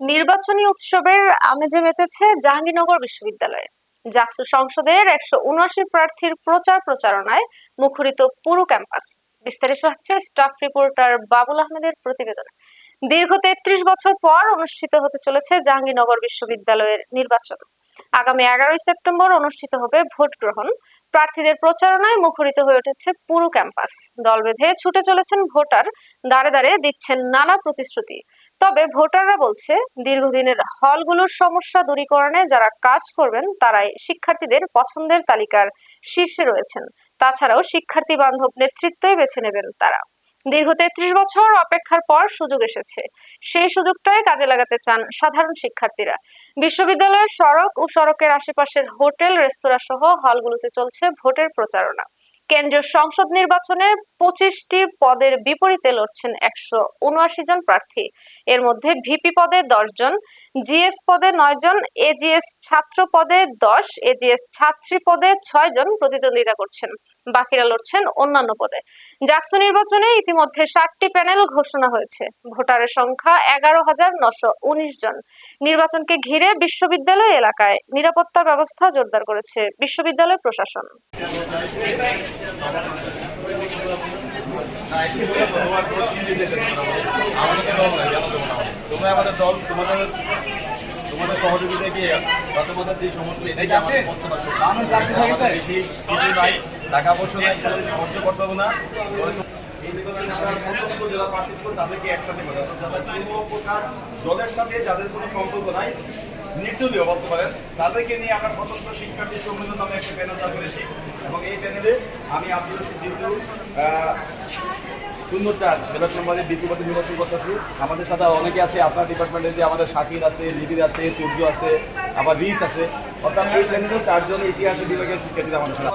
নির্বাচনী উৎসবের আমেজে মেতেছে জাহাঙ্গীরনগর বিশ্ববিদ্যালয়ে। জাকসু সংসদের একশো উনআশি প্রার্থীর প্রচার প্রচারণায় মুখরিত পুরো ক্যাম্পাস। বিস্তারিত থাকছে স্টাফ রিপোর্টার বাবুল আহমেদের প্রতিবেদনে। দীর্ঘ তেত্রিশ বছর পর অনুষ্ঠিত হতে চলেছে জাহাঙ্গীরনগর বিশ্ববিদ্যালয়ের নির্বাচন। আগামী এগারোই সেপ্টেম্বর অনুষ্ঠিত হবে ভোট গ্রহণ। প্রার্থীদের প্রচারণায় মুখরিত হয়ে উঠেছে পুরো ক্যাম্পাস। দল বেঁধে ছুটে চলেছেন ভোটার। দাঁড়ে দাঁড়িয়ে দিচ্ছেন নানা প্রতিশ্রুতি। তবে ভোটাররা বলছে, দীর্ঘদিনের হলগুলোর সমস্যা দূরীকরণে যারা কাজ করবেন, তারাই শিক্ষার্থীদের পছন্দের তালিকার শীর্ষে রয়েছেন। তাছাড়াও শিক্ষার্থী বান্ধব নেতৃত্বই বেছে নেবেন তারা। দীর্ঘ তেত্রিশ বছর অপেক্ষার পর সুযোগ এসেছে। সেই সুযোগটাই কাজে লাগাতে চান সাধারণ শিক্ষার্থীরা। বিশ্ববিদ্যালয়ের সড়ক ও সড়কের আশেপাশের হোটেল রেস্তোরাঁ সহ হলগুলোতে চলছে ভোটের প্রচারণা। কেন্দ্রীয় সংসদ নির্বাচনে পঁচিশটি পদের বিপরীতে লড়ছেন একশো উনআশি জন প্রার্থী। এর মধ্যে ভিপি পদে জন, জিএস পদে নয় জন, এজিএস ছাত্র পদে দশ, এজিএস ছাত্রী পদে ছয় জন প্রতিদ্বন্দ্বিতা করছেন। বাকিরা লড়ছেন অন্যান্য পদে। জাকসু নির্বাচনে ইতিমধ্যে ষাটটি প্যানেল ঘোষণা হয়েছে। ভোটারের সংখ্যা এগারো হাজার নশো উনিশ জন। নির্বাচনকে ঘিরে বিশ্ববিদ্যালয় এলাকায় নিরাপত্তা ব্যবস্থা জোরদার করেছে বিশ্ববিদ্যালয় প্রশাসন। আমাদের দল তোমাদের তোমাদের সহযোগিতা তোমাদের যে সমস্ত টাকা পয়সা খরচ করতে হবে না তাদেরকে একসাথে কোনো প্রকার সাথে যাদের কোনো সম্পর্ক নাই নির্দলীয় বলতে পারেন তাদেরকে নিয়ে আমরা স্বতন্ত্র শিক্ষার্থী সম্মেলন নামে একটা প্যানেল করেছি এবং এই প্যানেলে আমি রশিদ শূন্য চার মেলার সম্মানে দ্বিতীয়বার নির্বাচন করতেছি। আমাদের সাথে অনেকে আছে, আপনার ডিপার্টমেন্টে যে আমাদের শাকির আছে লিবির আছে তুর্য আছে, আবার রিস আছে। অর্থাৎ এই প্ল্যানেরও চারজন ইতিহাসের বিভাগের শিক্ষার্থীরা আমাদের সাথে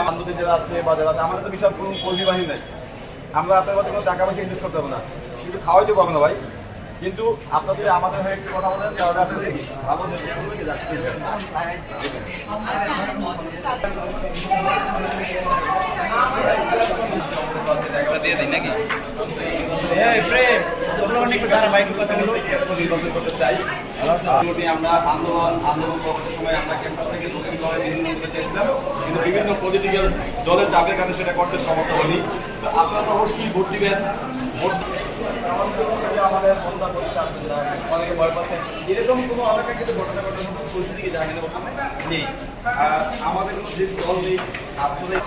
আমাদের যারা আছে বা যারা আছে, আমাদের তো বিশাল কোনো কর্মী বাহিনী নাই। আমরা আপনার মধ্যে কোনো টাকা পয়সা ইনভেস্ট করতে হবে না। কিছু খাওয়াইতে পারব না ভাই। কিন্তু আপনাদের, আমাদের হয়ে একটু কথা বলেন নির্বাচন করতে চাই আমরা আন্দোলন আন্দোলন সময় বিভিন্ন করতে কিন্তু বিভিন্ন পলিটিক্যাল দলের চাপের কারণে সেটা করতে সমর্থ হয়নি তো আপনারা অবশ্যই ভোট দিবেন। ভোট আমাদের মমতা পরিচাল অনেকে ভয় পাচ্ছেন এরকম কোনো আমাকে ঘটনা ঘটনা কোনো পরিস্থিতি জানি নেই। আমাদের কোনো যে দল নেই। আপনাদের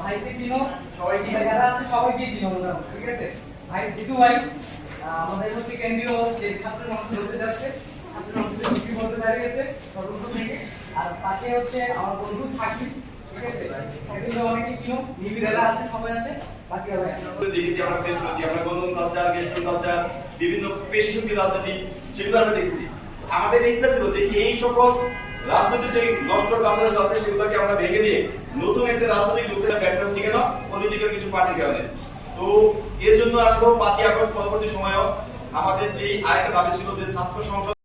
ভাইকে চিনো, সবাইকে যারা আছে সবাইকে চিনো, ঠিক আছে? ভাই ভাই। আমাদের হচ্ছে কেন্দ্রীয় যে ছাত্র সংসদ হতে যাচ্ছে, ছাত্র ভিপি বলতে দাঁড়িয়েছে থেকে। আর হচ্ছে আমার বন্ধু থাকি আমরা দেখেছি আমাদের ইচ্ছা ছিল যে এই সকল রাজনৈতিক নষ্ট সেগুলোকে আমরা ভেঙে দিয়ে নতুন একটা কিছু পার্টির কারণে তো এর জন্য আসলে পাঁচই আগস্ট, পরবর্তী সময়েও। আমাদের যে আরেকটা দাবি ছিল যে ছাত্র সংসদ